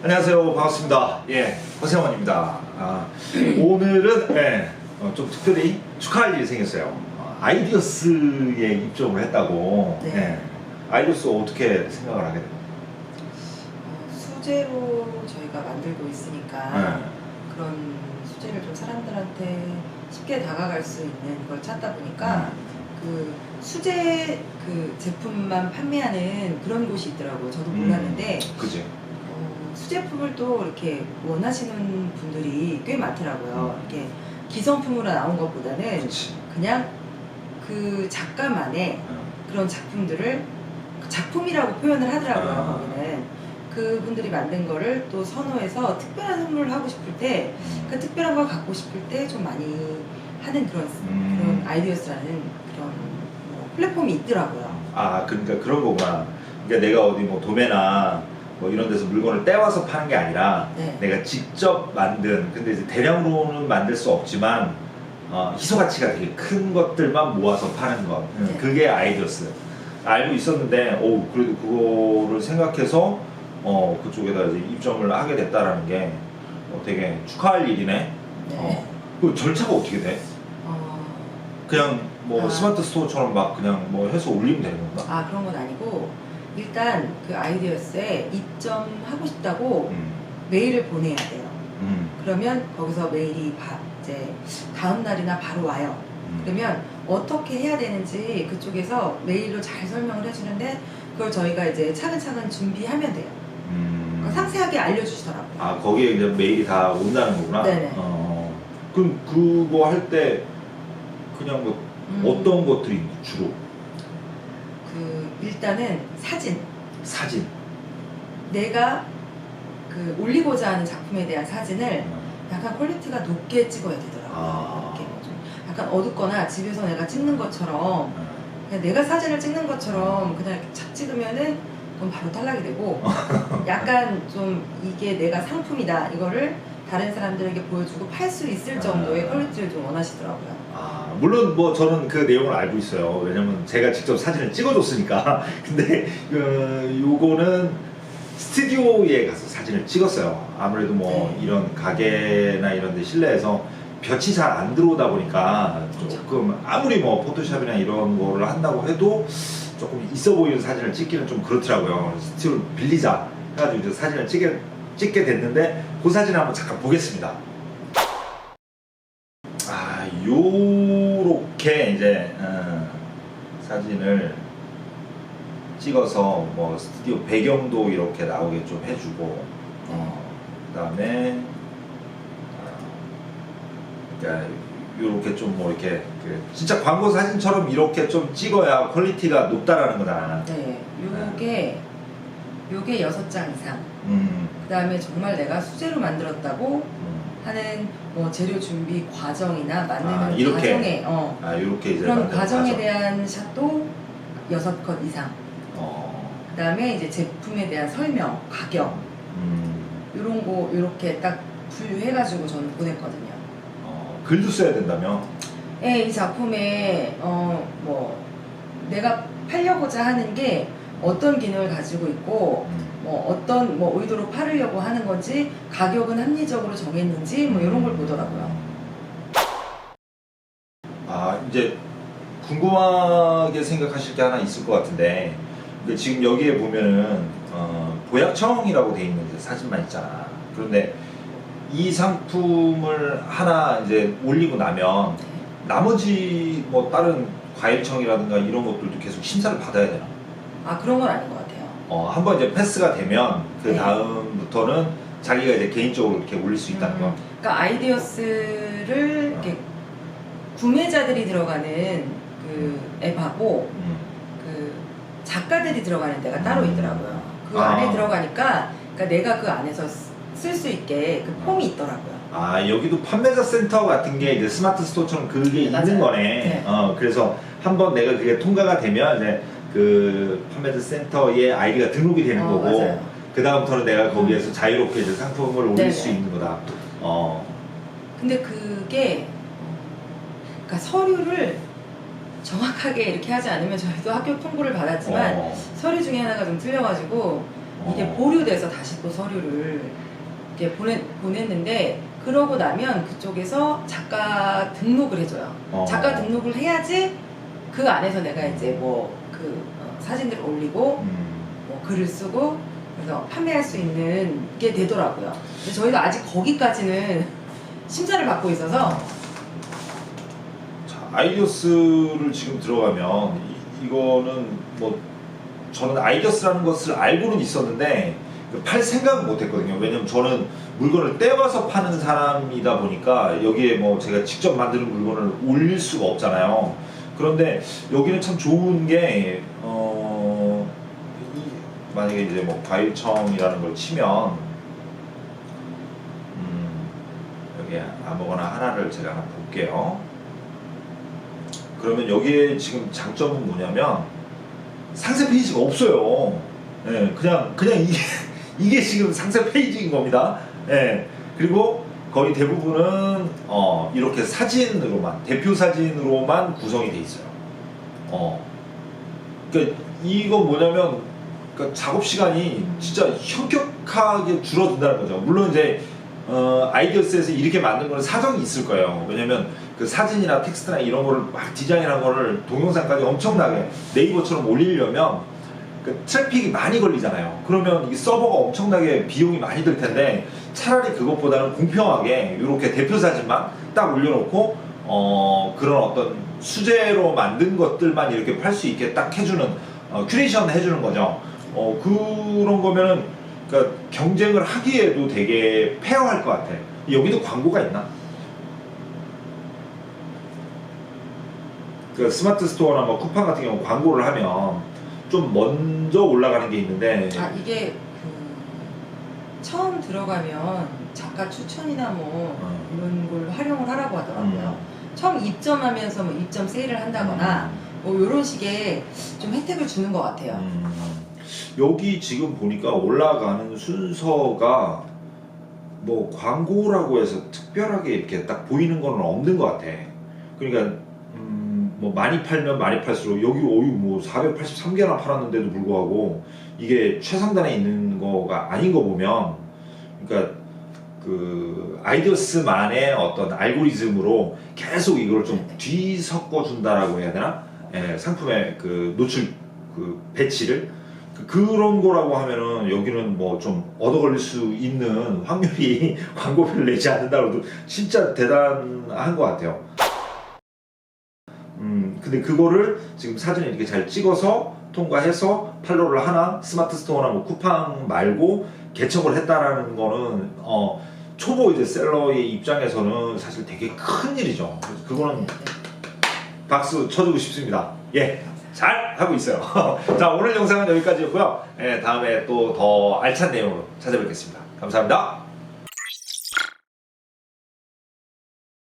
안녕하세요. 반갑습니다. 예, 허세원입니다. 아, 오늘은 예, 어, 좀 특별히 축하할 일이 생겼어요. 어, 아이디어스에 입점을 했다고. 네. 예, 아이디어스 어떻게 생각을 하게 됐나요? 어, 수제로 저희가 만들고 있으니까 네. 그런 수제를 좀 사람들한테 쉽게 다가갈 수 있는 걸 찾다 보니까 그 수제 그 제품만 판매하는 그런 곳이 있더라고요. 저도 음. 몰랐는데 그지? 어, 수제품을 또 이렇게 원하시는 분들이 꽤 많더라고요. 음. 이렇게 기성품으로 나온 것보다는 그렇지. 그냥 그 작가만의 그런 작품들을 작품이라고 표현을 하더라고요. 아. 거기는 그분들이 만든 거를 또 선호해서 특별한 선물을 하고 싶을 때 그 특별한 걸 갖고 싶을 때 좀 많이 하는 그런 음. 그런 아이디어스라는 그런 뭐 플랫폼이 있더라고요. 아, 그러니까 그런 거구나. 그러니까 내가 어디 뭐 도매나 뭐 이런 데서 물건을 떼와서 파는 게 아니라 네. 내가 직접 만든 근데 이제 대량으로는 만들 수 없지만 어, 희소 가치가 되게 큰 것들만 모아서 파는 것 음, 네. 그게 아이디어스 알고 있었는데 오 그래도 그거를 생각해서 어 그쪽에다 이제 입점을 하게 됐다라는 게 어, 되게 축하할 일이네. 네. 어. 그 절차가 어떻게 돼? 어, 그냥 뭐 아. 스마트 스토어처럼 막 그냥 뭐 해서 올리면 되는 건가? 아 그런 건 아니고 일단 그 아이디어스에 입점하고 싶다고 음, 메일을 보내야 돼요. 음, 그러면 거기서 메일이 바, 이제 다음 날이나 바로 와요. 음. 그러면 어떻게 해야 되는지 그쪽에서 메일로 잘 설명을 해주는데 그걸 저희가 이제 차근차근 준비하면 돼요. 음. 그러니까 상세하게 알려주시더라고요. 아 거기에 이제 메일이 다 온다는 거구나. 네네. 어, 그럼 그거 할 때 그냥 뭐 음, 어떤 것들이 주로 그 일단은 사진 사진. 내가 그 올리고자 하는 작품에 대한 사진을 약간 퀄리티가 높게 찍어야 되더라고요. 아. 이렇게 좀 약간 어둡거나 집에서 내가 찍는 것처럼 어. 그냥 내가 사진을 찍는 것처럼 그냥 이렇게 착 찍으면은 그건 바로 탈락이 되고 약간 좀 이게 내가 상품이다 이거를 다른 사람들에게 보여주고 팔 수 있을 정도의 아. 퀄리티를 좀 원하시더라고요. 아 물론 뭐 저는 그 내용을 알고 있어요. 왜냐면 제가 직접 사진을 찍어줬으니까. 근데 그 요거는 스튜디오에 가서 사진을 찍었어요. 아무래도 뭐 네. 이런 가게나 이런 데 실내에서 볕이 잘 안 들어오다 보니까 조금 아무리 뭐 포토샵이나 이런 거를 한다고 해도 조금 있어 보이는 사진을 찍기는 좀 그렇더라고요. 스튜디오를 빌리자 해가지고 이제 사진을 찍게, 찍게 됐는데 그 사진 한번 잠깐 보겠습니다. 아, 요렇게 이제 어, 사진을 찍어서 뭐 스튜디오 배경도 이렇게 나오게 좀 해주고 어, 그다음에 어, 그러니까 요렇게 좀 뭐 이렇게 그 진짜 광고 사진처럼 이렇게 좀 찍어야 퀄리티가 높다라는 거다. 네, 요게 요게 여섯 장 이상. 음, 그 다음에 정말 내가 수제로 만들었다고 음. 하는 뭐 재료 준비 과정이나 만드는 아, 이렇게? 과정에 어, 아 요렇게 이제 그런 만드는 과정에 과정. 대한 샷도 여섯 컷 이상. 어, 그 다음에 이제 제품에 대한 설명, 가격 음, 이런 거 이렇게 딱 분류해가지고 저는 보냈거든요. 어, 글도 써야 된다며. 예, 이 작품에 어 뭐 내가 팔려고자 하는 게 어떤 기능을 가지고 있고 음. 뭐 어떤 뭐 의도로 팔으려고 하는 건지 가격은 합리적으로 정했는지 뭐 이런 걸 보더라고요. 아 이제 궁금하게 생각하실 게 하나 있을 것 같은데 지금 여기에 보면은 어, 보약청이라고 돼 있는 사진만 있잖아. 그런데 이 상품을 하나 이제 올리고 나면 네. 나머지 뭐 다른 과일청이라든가 이런 것들도 계속 심사를 받아야 되나? 아 그런 건 아닌 것 같아요. 어, 한번 이제 패스가 되면 그 네. 다음부터는 자기가 이제 개인적으로 이렇게 올릴 수 있다는 거. 음, 그러니까 아이디어스를 이렇게 구매자들이 들어가는 그 앱하고 음. 그 작가들이 들어가는 데가 따로 있더라고요. 그 아. 안에 들어가니까 그러니까 내가 그 안에서 쓸 수 있게 그 폼이 있더라고요. 아 여기도 판매자 센터 같은 게 이제 스마트 스토어처럼 그게 네, 있는 맞아요. 거네. 네. 어 그래서 한번 내가 그게 통과가 되면 이제 그 판매자 센터에 아이디가 등록이 되는 어, 거고 맞아요. 그 다음부터는 내가 거기에서 자유롭게 이제 상품을 올릴 네네. 수 있는 거다. 어. 근데 그게 그러니까 서류를 정확하게 이렇게 하지 않으면 저희도 학교 통보를 받았지만 어. 서류 중에 하나가 좀 틀려가지고 이게 어. 보류돼서 다시 또 서류를 이렇게 보내, 보냈는데 그러고 나면 그쪽에서 작가 등록을 해줘요. 어. 작가 등록을 해야지 그 안에서 내가 이제 뭐 그 사진들을 올리고 음. 뭐 글을 쓰고 그래서 판매할 수 있는 게 되더라고요. 근데 저희가 아직 거기까지는 심사를 받고 있어서 자, 아이디어스를 지금 들어가면 이, 이거는 뭐 저는 아이디어스라는 것을 알고는 있었는데 그팔 생각은 못했거든요. 왜냐면 저는 물건을 떼와서 파는 사람이다 보니까 여기에 뭐 제가 직접 만드는 물건을 올릴 수가 없잖아요. 그런데 여기는 참 좋은 게 어, 이- 만약에 이제 뭐 과일청이라는 걸 치면 음, 여기 아무거나 하나를 제가 한번 볼게요. 그러면 여기에 지금 장점은 뭐냐면 상세 페이지가 없어요. 예, 그냥 그냥 이게 이게 지금 상세 페이지인 겁니다. 예, 그리고 거의 대부분은 어, 이렇게 사진으로만 대표 사진으로만 구성이 돼 있어요. 어, 그러니까 이건 뭐냐면 그러니까 작업 시간이 진짜 현격하게 줄어든다는 거죠. 물론 이제 어, 아이디어스에서 이렇게 만든 거는 사정이 있을 거예요. 왜냐면 그 사진이나 텍스트나 이런 거를 막 디자인한 거를 동영상까지 엄청나게 네이버처럼 올리려면 그 트래픽이 많이 걸리잖아요. 그러면 이 서버가 엄청나게 비용이 많이 들 텐데 차라리 그것보다는 공평하게 이렇게 대표 사진만 딱 올려놓고 어, 그런 어떤 수제로 만든 것들만 이렇게 팔 수 있게 딱 해주는 어, 큐레이션 해주는 거죠. 어, 그런 거면은 그러니까 경쟁을 하기에도 되게 페어할 것 같아. 여기도 광고가 있나? 그 스마트 스토어나 뭐 쿠팡 같은 경우 광고를 하면 좀 먼저 올라가는 게 있는데 아 이게 그 처음 들어가면 작가 추천이나 뭐 어. 이런 걸 활용을 하라고 하더라고요. 음. 처음 입점하면서 뭐 입점 세일을 한다거나 뭐 이런 식의 좀 혜택을 주는 것 같아요. 음. 여기 지금 보니까 올라가는 순서가 뭐 광고라고 해서 특별하게 이렇게 딱 보이는 거는 없는 것 같아. 그러니까 음, 뭐 많이 팔면 많이 팔수록 여기 어유 뭐 483개나 팔았는데도 불구하고 이게 최상단에 있는 거가 아닌 거 보면 그러니까 그 아이디어스만의 어떤 알고리즘으로 계속 이걸 좀 뒤섞어 준다라고 해야 되나? 예, 상품의 그 노출 그 배치를 그- 그런 거라고 하면은 여기는 뭐 좀 얻어 걸릴 수 있는 확률이 광고비를 내지 않는다고 해도 진짜 대단한 것 같아요. 음, 근데 그거를 지금 사진에 이렇게 잘 찍어서 통과해서 팔로우를 하나 스마트 스토어나 뭐 쿠팡 말고 개척을 했다라는 거는 어, 초보 이제 셀러의 입장에서는 사실 되게 큰 일이죠. 그거는 박수 쳐주고 싶습니다. 예. 잘 하고 있어요. 자, 오늘 영상은 여기까지였고요. 예, 다음에 또 더 알찬 내용으로 찾아뵙겠습니다. 감사합니다.